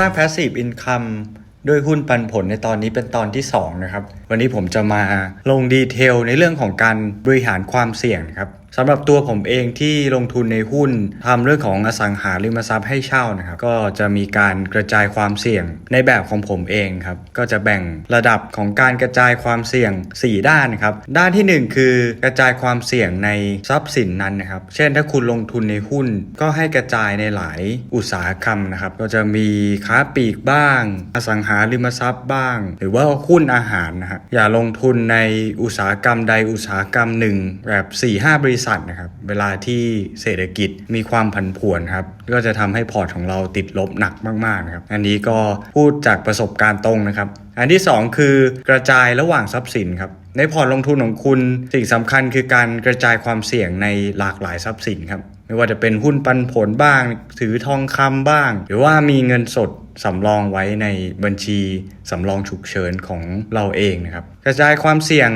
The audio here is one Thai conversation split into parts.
สร้าง Passive Income ด้วยหุ้นปันผลในตอนนี้เป็นตอนที่ 2 นะครับ วันนี้ผมจะมาลงดีเทลในเรื่องของการบริหารความเสี่ยงครับ สำหรับตัวผมเองที่ลงทุนในหุ้นทำเรื่องของอสังหาริมทรัพย์ให้เช่านะครับก็จะมีการกระจายความเสี่ยงในแบบของผมเองครับก็จะแบ่งระดับของการกระจายความเสี่ยง 4 ด้านนะครับด้านทีหนึ่1 คือกระจายความเสี่ยงในทรัพย์สินนั้นนะครับเช่นถ้าคุณลงทุนในหุ้น ก็ให้กระจายในหลายอุตสาหกรรมนะครับก็จะมีค้าปลีกบ้าง อสังหาริมทรัพย์บ้าง หรือว่าหุ้นอาหารนะฮะอย่าลงทุนในอุตสาหกรรมใดอุตสาหกรรมหนึ่งแบบ4-5บริษัทนะครับ เวลาที่เศรษฐกิจมีความผันผวนครับ ก็จะทำให้พอร์ตของเราติดลบหนักมากๆนะครับ อันนี้ก็พูดจากประสบการณ์ตรงนะครับ อันที่ 2 คือกระจายระหว่างทรัพย์สินครับในพอร์ตลงทุนของคุณสิ่งสำคัญคือการกระจายความเสี่ยงในหลากหลายทรัพย์สินครับไม่ว่าจะเป็นหุ้นปันผลบ้าง ถือทองคำบ้าง หรือว่ามีเงินสด สำรองไว้ในบัญชีสำรองฉุกเฉินของเราเองนะครับ กระจายความเสี่ยง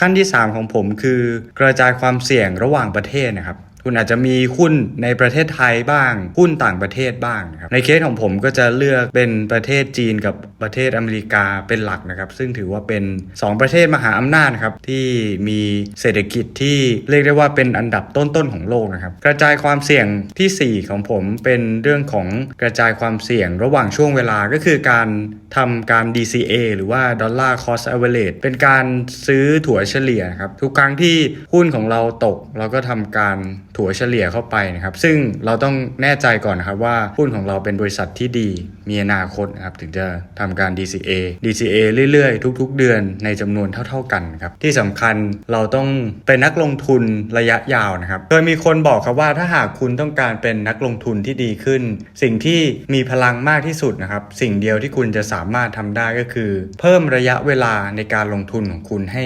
ขั้นที่ 3 ของผมคือกระจายความเสี่ยงระหว่างประเทศนะครับ คุณอาจจะมีหุ้นในประเทศไทยบ้าง หุ้นต่างประเทศบ้างครับในเคสของผมก็จะเลือกเป็นประเทศจีนกับประเทศอเมริกาเป็นหลักนะครับ ซึ่งถือว่าเป็น 2 ประเทศมหาอำนาจครับที่มีเศรษฐกิจที่เรียกได้ว่าเป็นอันดับต้นๆของโลกนะครับกระจายความเสี่ยงทีสี่4 ของผมเป็นเรื่องของกระจายความเสี่ยงระหว่างช่วงเวลาก็คือการทำการ DCA หรือว่า Dollar Cost Average เป็นการซื้อถั่วเฉลี่ยครับทุกครั้งที่หุ้นของเราตกเราก็ทำการถัวเฉลี่ยเข้าไปนะครับ ซึ่งเราต้องแน่ใจก่อนนะครับว่าหุ้นของเราเป็นบริษัทที่ดี มีอนาคตนะครับถึงจะทำการ DCA DCA เรื่อยๆ ทุก ๆ เดือนในจำนวนเท่า ๆกันครับที่สำคัญเราต้องเป็นนักลงทุนระยะยาวนะครับเคยมีคนบอกครับว่าถ้าหากคุณต้องการเป็นนักลงทุนที่ดีขึ้น สิ่งที่มีพลังมากที่สุดนะครับสิ่งเดียวที่คุณจะสามารถทำได้ก็คือ เพิ่มระยะเวลาในการลงทุนของคุณให้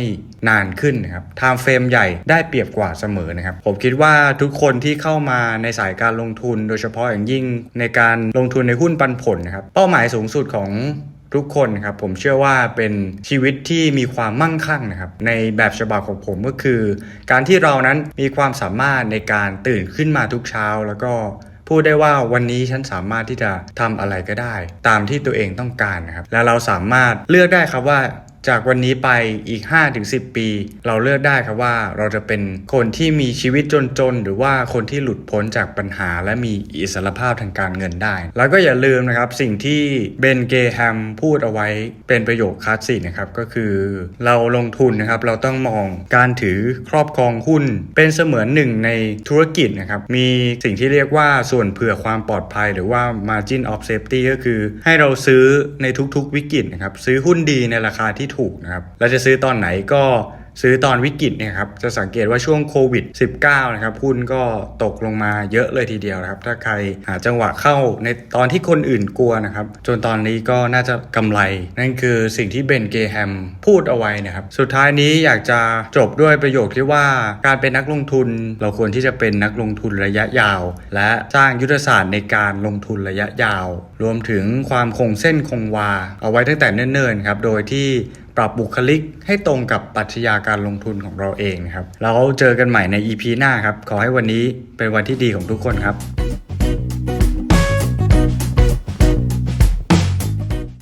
นานขึ้นนะครับไทม์เฟรมใหญ่ได้เปรียบกว่าเสมอนะครับ ผมคิดว่าทุกคนที่เข้ามาในสายการลงทุน โดยเฉพาะอย่างยิ่งในการลงทุนในหุ้นปันผลนะครับเป้าหมายสูงสุดของทุกคนครับผมเชื่อว่าเป็นชีวิตที่มีความมั่งคั่งนะครับ ในแบบฉบับของผมก็คือ การที่เรานั้นมีความสามารถในการตื่นขึ้นมาทุกเช้า แล้วก็พูดได้ว่าวันนี้ฉันสามารถที่จะทำอะไรก็ได้ ตามที่ตัวเองต้องการนะครับ และเราสามารถเลือกได้ครับว่า จากวันนี้ไปอีก 5-10 ปี เราเลือกได้ครับว่าเราจะเป็นคนที่มีชีวิตจนๆ หรือว่าคนที่หลุดพ้นจากปัญหา และมีอิสรภาพทางการเงินได้ แล้วก็อย่าลืมนะครับสิ่งที่เบนเกแฮมพูดเอาไว้เป็นประโยคคลาสสิกนะครับก็คือเราลงทุนนะครับเราต้องมองการถือครอบครองหุ้น เป็นเสมือนหนึ่งในธุรกิจนะครับมีสิ่งที่เรียกว่าส่วนเผื่อความปลอดภัย หรือว่า margin of safety ก็คือ ให้เราซื้อในทุกๆวิกฤตนะครับซื้อหุ้นดีในราคาที่ถูกนะครับเราจะซื้อตอนไหนก็ซื้อตอนวิกฤตเนี่ยครับจะสังเกตว่าช่วงโควิด -19 นะครับหุ้นก็ตกลงมาเยอะเลยทีเดียวนะครับ ถ้าใครหาจังหวะเข้าในตอนที่คนอื่นกลัวนะครับ จนตอนนี้ก็น่าจะกำไร นั่นคือสิ่งที่เบนเกแฮมพูดเอาไว้นะครับ สุดท้ายนี้อยากจะจบด้วยประโยคที่ว่าการเป็นนักลงทุน เราควรที่จะเป็นนักลงทุนระยะยาว และสร้างยุทธศาสตร์ในการลงทุนระยะยาว รวมถึงความคงเส้นคงวา เอาไว้ตั้งแต่เนิ่นๆครับโดยที่ ปรับบุคลิกให้ตรงกับปรัชญาการลงทุนของเราเองนะครับ แล้วเจอกันใหม่ใน EP หน้าครับ ขอให้วันนี้เป็นวันที่ดีของทุกคนครับ